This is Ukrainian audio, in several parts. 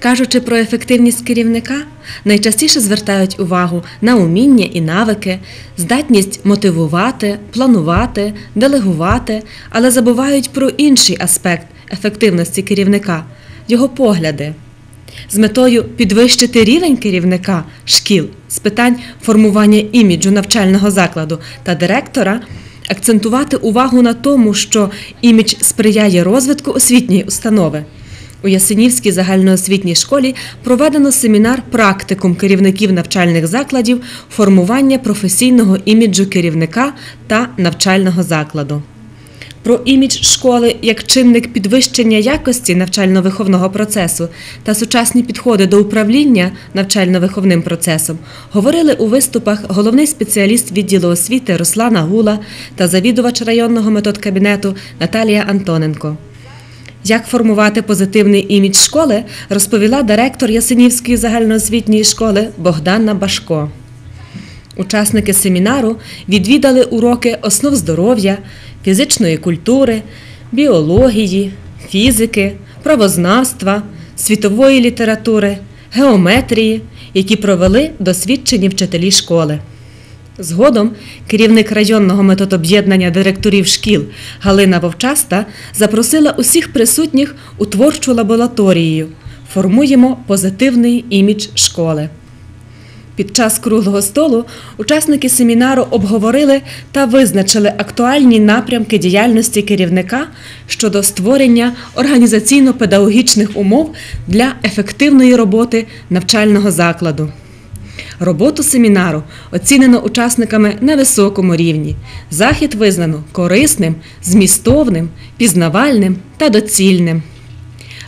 Кажучи про ефективність керівника, найчастіше звертають увагу на уміння і навики, здатність мотивувати, планувати, делегувати, але забувають про інший аспект ефективності керівника його погляди. З метою підвищити рівень керівника шкіл з питань формування іміджу навчального закладу та директора, акцентувати увагу на тому, що імідж сприяє розвитку освітньої установи. У Ясенівській загальноосвітній школі проведено семінар практикум керівників навчальних закладів формування професійного іміджу керівника та навчального закладу. Про імідж школи як чинник підвищення якості навчально-виховного процесу та сучасні підходи до управління навчально-виховним процесом говорили у виступах головний спеціаліст відділу освіти Руслана Гула та завідувач районного методкабінету Наталія Антоненко. Як формувати позитивний імідж школи, розповіла директор Ясенівської загальноосвітньої школи Богдана Башко. Учасники семінару відвідали уроки основ здоров'я, фізичної культури, біології, фізики, правознавства, світової літератури, геометрії, які провели досвідчені вчителі школи. Згодом керівник районного методоб'єднання директорів шкіл Галина Вовчаста запросила усіх присутніх у творчу лабораторію. Формуємо позитивний імідж школи. Під час круглого столу учасники семінару обговорили та визначили актуальні напрямки діяльності керівника щодо створення організаційно-педагогічних умов для ефективної роботи навчального закладу. Роботу семінару оцінено учасниками на високому рівні. Захід визнано корисним, змістовним, пізнавальним та доцільним.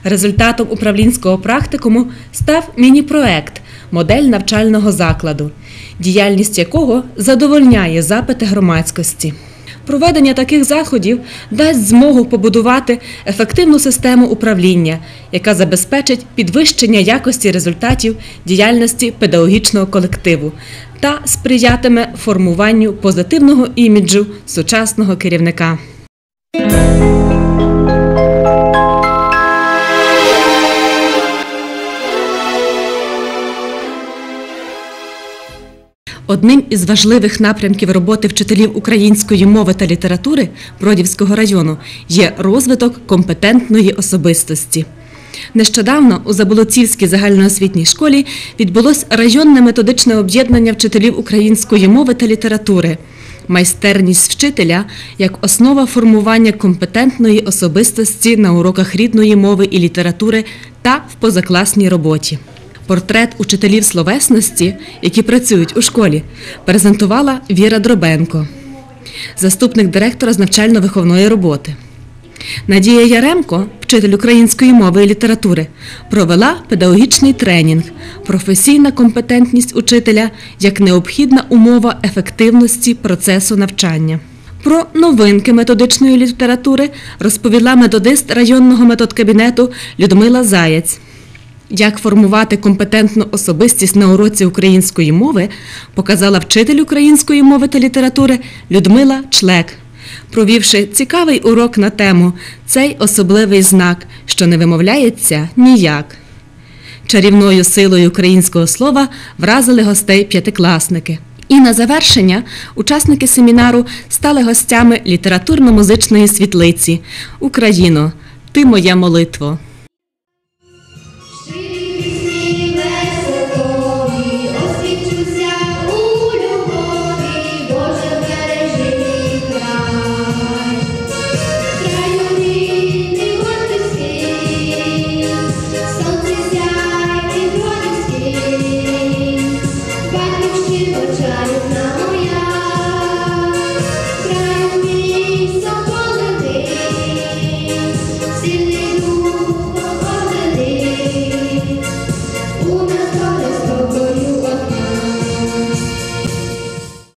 Результатом управлінського практикуму став міні-проект Модель навчального закладу, діяльність якого задовольняє запити громадськості. Проведення таких заходів дасть змогу побудувати ефективну систему управління, яка забезпечить підвищення якості результатів діяльності педагогічного колективу та сприятиме формуванню позитивного іміджу сучасного керівника. Одним із важливих напрямків роботи вчителів української мови та літератури Бродівського району є розвиток компетентної особистості. Нещодавно у Заболоцівській загальноосвітній школі відбулось районне методичне об'єднання вчителів української мови та літератури. Майстерність вчителя як основа формування компетентної особистості на уроках рідної мови і літератури та в позакласній роботі. Портрет учителів словесності, які працюють у школі, презентувала Віра Дробенко, заступник директора з навчально-виховної роботи. Надія Яремко, вчитель української мови і літератури, провела педагогічний тренінг Професійна компетентність учителя як необхідна умова ефективності процесу навчання. Про новинки методичної літератури розповіла методист районного методкабінету Людмила Заєць. Як формувати компетентну особистість на уроці української мови, показала вчитель української мови та літератури Людмила Члек, провівши цікавий урок на тему Цей особливий знак, що не вимовляється ніяк. Чарівною силою українського слова вразили гостей п'ятикласники. І на завершення учасники семінару стали гостями літературно-музичної світлиці Україно, ти моя молитво. Щирі